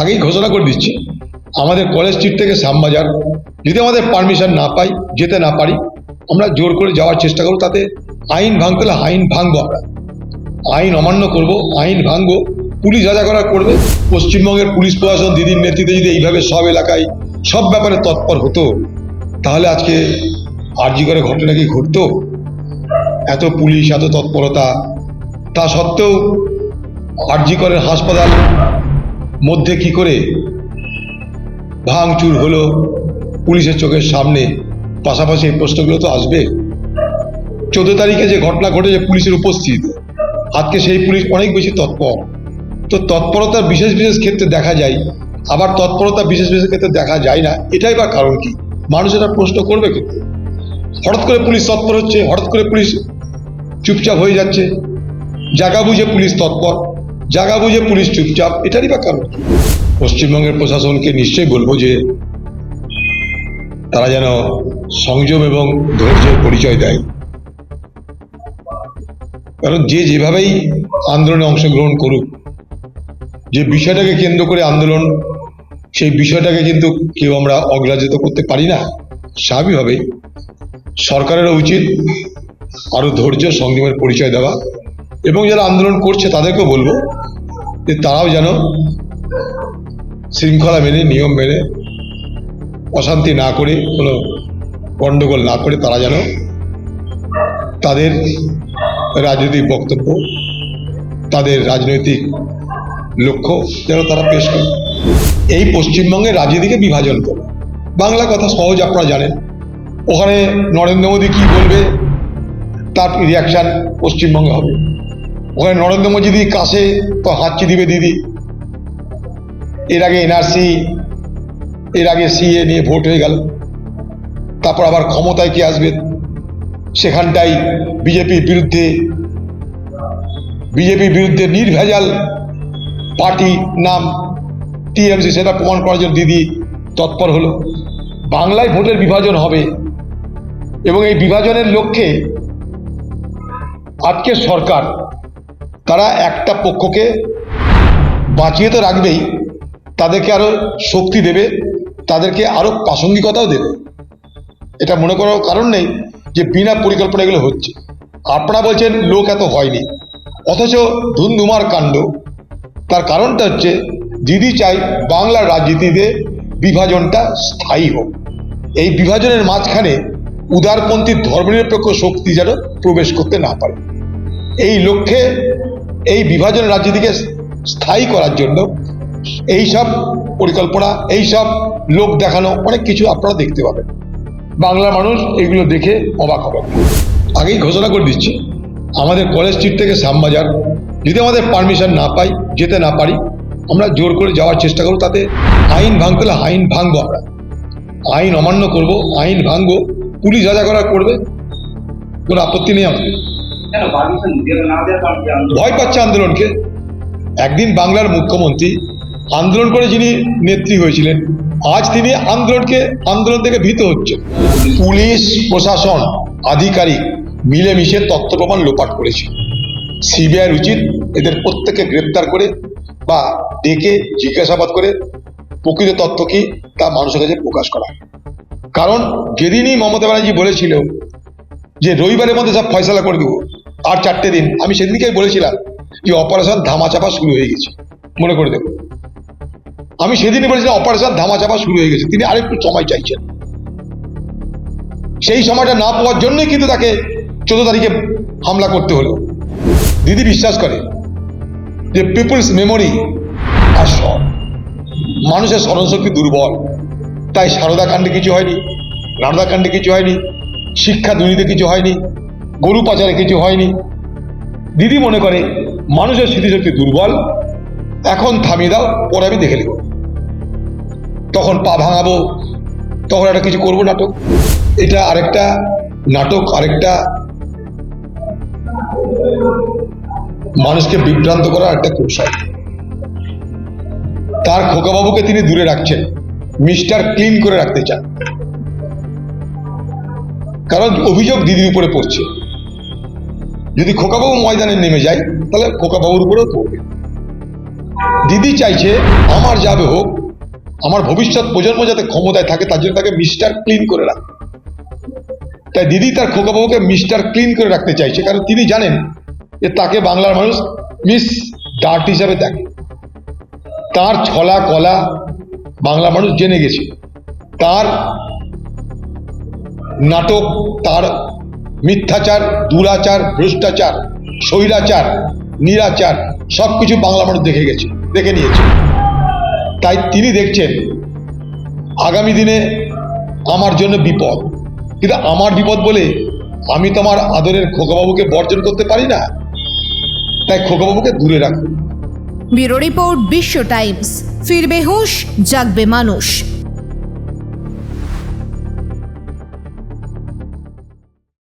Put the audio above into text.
আগেই ঘোষণা করে দিচ্ছি, আমাদের কলেজ স্ট্রিট থেকে শ্যামবাজার, যদি আমাদের পারমিশন না পাই, যেতে না পারি, আমরা জোর করে যাওয়ার চেষ্টা করব, তাতে আইন ভাঙতে হলে আইন ভাঙবো আমরা। আইন অমান্য করব, আইন ভাঙবো, পুলিশ যা যা করার করবে, পশ্চিমবঙ্গের পুলিশ প্রশাসন, দিদির নেতৃত্বে যদি এইভাবে সব এলাকায় সব ব্যাপারে তৎপর হতো, তাহলে আজকে আরজি করে ঘটনা কি ঘটতো? এত পুলিশ, এত তৎপরতা, তা সত্ত্বেও আরজি করে হাসপাতাল মধ্যে কি করে? ভাঙচুর হলো, পুলিশের চোখের সামনে। পাশাপাশি এই প্রশ্নগুলো তো আসবে। চোদ্দ তারিখে যে ঘটনা ঘটেছে, পুলিশের উপস্থিত আজকে সেই পুলিশ অনেক বেশি তৎপর। তো তৎপরতার বিশেষ বিশেষ ক্ষেত্রে দেখা যায়। আবার তৎপরতা বিশেষ বিশেষ ক্ষেত্রে দেখা যায় না। এটাই বা কারণ কি? মানুষ এটা প্রশ্ন করবে কিন্তু। হঠাৎ করে পুলিশ তৎপর হচ্ছে, হঠাৎ করে পুলিশ চুপচাপ হয়ে যাচ্ছে। জায়গা বুঝে পুলিশ তৎপর। জায়গা বুঝে পুলিশ চুপচাপ, এটারই বা কারণ? পশ্চিমবঙ্গের প্রশাসনকে নিশ্চয়ই বলব যে, তারা যেন সংযম এবং ধৈর্যের পরিচয় দেয়। কারণ যে যেভাবেই আন্দোলনে অংশগ্রহণ করুক, যে বিষয়টাকে কেন্দ্র করে আন্দোলন, সেই বিষয়টাকে কিন্তু কেউ আমরা অগ্রাহ্য করতে পারি না। স্বাভাবিকভাবেই সরকারেরও উচিত আরও ধৈর্য, সংযমের পরিচয় দেওয়া। এবং যারা আন্দোলন করছে তাদেরকেও বলব যে তারাও যেন শৃঙ্খলা মেনে, নিয়ম মেনে অশান্তি না করে, কোনো গণ্ডগোল না করে তারা যেন তাদের রাজনৈতিক বক্তব্য, তাদের রাজনৈতিক লক্ষ্য যেন তারা পেশ করে। এই পশ্চিমবঙ্গের রাজনীতিকে বিভাজন করে। বাংলা কথা সহজ আপনারা জানেন। ওখানে নরেন্দ্র মোদী কি বলবে, তার রিয়াকশন পশ্চিমবঙ্গে হবে। ওখানে নরেন্দ্র মোদী যদি কাছে তো হাতচি দিবে দিদি। এর আগে এনআরসি, এর আগে সিএ নিয়ে ভোট হয়ে গেল। তারপর আবার ক্ষমতায় কে আসবে? সেখানটাই বিজেপির বিরুদ্ধে বিজেপির বিরুদ্ধে নির্ভেজাল পার্টি নাম টিএমসি, সেটা প্রমাণ করার জন্য দিদি তৎপর হলো। বাংলায় ভোটের বিভাজন হবে এবং এই বিভাজনের লক্ষ্যে আজকের সরকার তারা একটা পক্ষকে বাঁচিয়ে তো রাখবেই, তাদেরকে আরও শক্তি দেবে, তাদেরকে আরও প্রাসঙ্গিকতাও দেবে। এটা মনে করার কারণ নেই যে বিনা পরিকল্পনা এগুলো হচ্ছে। আপনারা বলছেন, লোক এত হয়নি। অথচ ধুমধুমার কাণ্ড। তার কারণটা হচ্ছে, দিদি চাই বাংলার রাজনীতিতে বিভাজনটা স্থায়ী হোক। এই বিভাজনের মাঝখানে উদারপন্থী ধর্মনিরপেক্ষ শক্তি যেন প্রবেশ করতে না পারে। এই লক্ষ্যে এই বিভাজন রাজনীতিকে স্থায়ী করার জন্য এই সব পরিকল্পনা, এই সব লোক দেখানো অনেক কিছু আপনারা দেখতে পাবেন। বাংলার মানুষ এগুলো দেখে অবাক হবে আগেই ঘোষণা করে দিচ্ছি, আমাদের কলেজ স্ট্রিট থেকে শ্যামবাজার, যদি আমাদের পারমিশন না পাই, যেতে না পারি, আমরা জোর করে যাওয়ার চেষ্টা করব, তাতে আইন ভাঙতে হলে আইন ভাঙবো আমরা। আইন অমান্য করব, আইন ভাঙবো, পুলিশ যা যা করবে, কোনো আপত্তি নেই আমাদের। ভয় পাচ্ছে আন্দোলনকে। একদিন বাংলার মুখ্যমন্ত্রী আন্দোলন করে যিনি নেত্রী হয়েছিলেন, আজ তিনি আন্দোলনকে, আন্দোলন থেকে ভীত হচ্ছে পুলিশ, প্রশাসন, আধিকারিক মিলেমিশে তথ্য প্রমাণ লোপাট করেছে। সিবিআইয়ের উচিত এদের প্রত্যেককে গ্রেপ্তার করে বা ডেকে জিজ্ঞাসাবাদ করে প্রকৃত তথ্য কি তা মানুষের কাছে প্রকাশ করা। কারণ যেদিনই মমতা ব্যানার্জি বলেছিল যে রবিবারের মধ্যে সব ফয়সালা করে দেবো আর চারটে দিন। আমি সেদিনকেই বলেছিলাম যে অপারেশন ধামাচাপা শুরু হয়ে গেছে। মনে করে দেবো আমি সেদিনই বলেছিলাম অপারেশন ধামাচাপা শুরু হয়ে গেছে। তিনি আরেকটু সময় চাইছেন। সেই সময়টা না পাওয়ার জন্যই কিন্তু তাকে চোদ্দ তারিখে হামলা করতে হলো। দিদি বিশ্বাস করে যে পিপুলস মেমোরি আর শর্ট মানুষের স্মরণশক্তি দুর্বল। তাই সারদা কাণ্ডে কিছু হয়নি রারদা কাণ্ডে কিছু হয়নি, শিক্ষা দুর্নীতি কিছু হয়নি গরু পাচারে কিছু হয়নি। দিদি মনে করে, মানুষের স্মৃতিশক্তি দুর্বল, এখন থামিয়ে দাও, পরে আমি দেখে নেব। তখন পা ভাঙাবো, তখন একটা কিছু করব নাটক এটা আরেকটা নাটক, আরেকটা মানুষকে বিভ্রান্ত করার একটা কৌশল। তার খোকাবাবুকে তিনি দূরে রাখছেন, মিস্টার ক্লিন করে রাখতে চান। কারণ অভিযোগ দিদির উপরে পড়ছে। যদি খোকাবাবু ময়দানে নেমে যায়, তাহলে খোকাবাবুর উপরেও পড়বে দিদি চাইছে, আমার যাবে হোক, আমার ভবিষ্যৎ প্রজন্ম যাতে ক্ষমতায় থাকে, তার জন্য তাকে মিস্টার ক্লিন করে রাখে তাই দিদি তার খোকাবাবুকে মিস্টার ক্লিন করে রাখতে চাইছে, কারণ তিনি জানেন যে তাকে বাংলার মানুষ মিস ডার্ট হিসাবে দেখে। তার ছলা কলা বাংলা মানুষ জেনে গেছে। তার নাটক, তার মিথ্যাচার, দুরাচার, ভ্রষ্টাচার, স্বৈরাচার, নিরাচার সব কিছু বাংলা মানুষ দেখে গেছে, দেখে নিয়েছে। তাই তিনি দেখছেন, আগামী দিনে আমার জন্য বিপদ। কিন্তু আমার বিপদ বলে আমি তো আমার আদরের খোকাবাবুকে বর্জন করতে পারি না। তাই খোকাবাবুকে দূরে রাখুন। Bureau report Biswa Times. ফিরবে হুঁশ, জাগবে মানুষ।